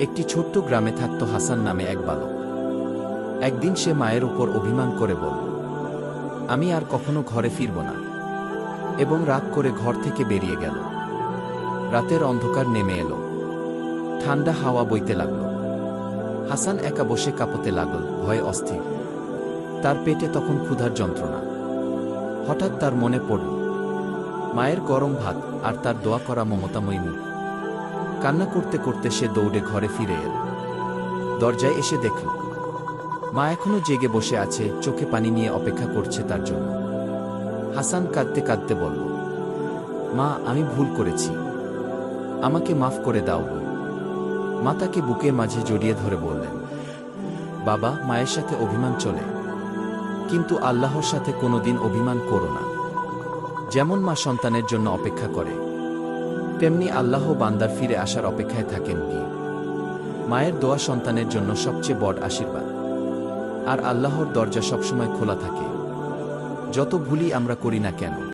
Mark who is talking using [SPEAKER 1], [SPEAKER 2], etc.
[SPEAKER 1] একটি ছোট্ট গ্রামে থাকত হাসান নামে এক বালক। একদিন সে মায়ের উপর অভিমান করে বলল, আমি আর কখনো ঘরে ফিরব না। এবং রাগ করে ঘর থেকে বেরিয়ে গেল। রাতের অন্ধকার নেমে এলো। ঠান্ডা হাওয়া বইতে লাগল। হাসান একা বসে কাঁপতে লাগল, ভয়ে অস্থির। তার পেটে তখন ক্ষুধার যন্ত্রণা। হঠাৎ তার মনে পড়ল, মায়ের গরম ভাত আর তার দোয়া করা মমতাময়ী মুখ। কান্না করতে করতে সে দৌড়ে ঘরে ফিরে এল। দরজায় এসে দেখল, মা এখনও জেগে বসে আছে, চোখে পানি নিয়ে অপেক্ষা করছে তার জন্য। হাসান কাঁদতে কাঁদতে বলল, মা, আমি ভুল করেছি। আমাকে মাফ করে দাও গো।" মা তাকে বুকের মাঝে জড়িয়ে ধরে বললেন, বাবা, মায়ের সাথে অভিমান চলে, কিন্তু আল্লাহর সাথে কোনোদিন অভিমান করো না। যেমন মা সন্তানের জন্য অপেক্ষা করে তেমনি আল্লাহ বান্দার ফিরে আসার অপেক্ষায় থাকেন কি? মায়ের দোয়া সন্তানের জন্য সবচেয়ে বড় আশীর্বাদ। আর আল্লাহর দরজা সবসময় খোলা থাকে। যত ভুলি আমরা করি না কেন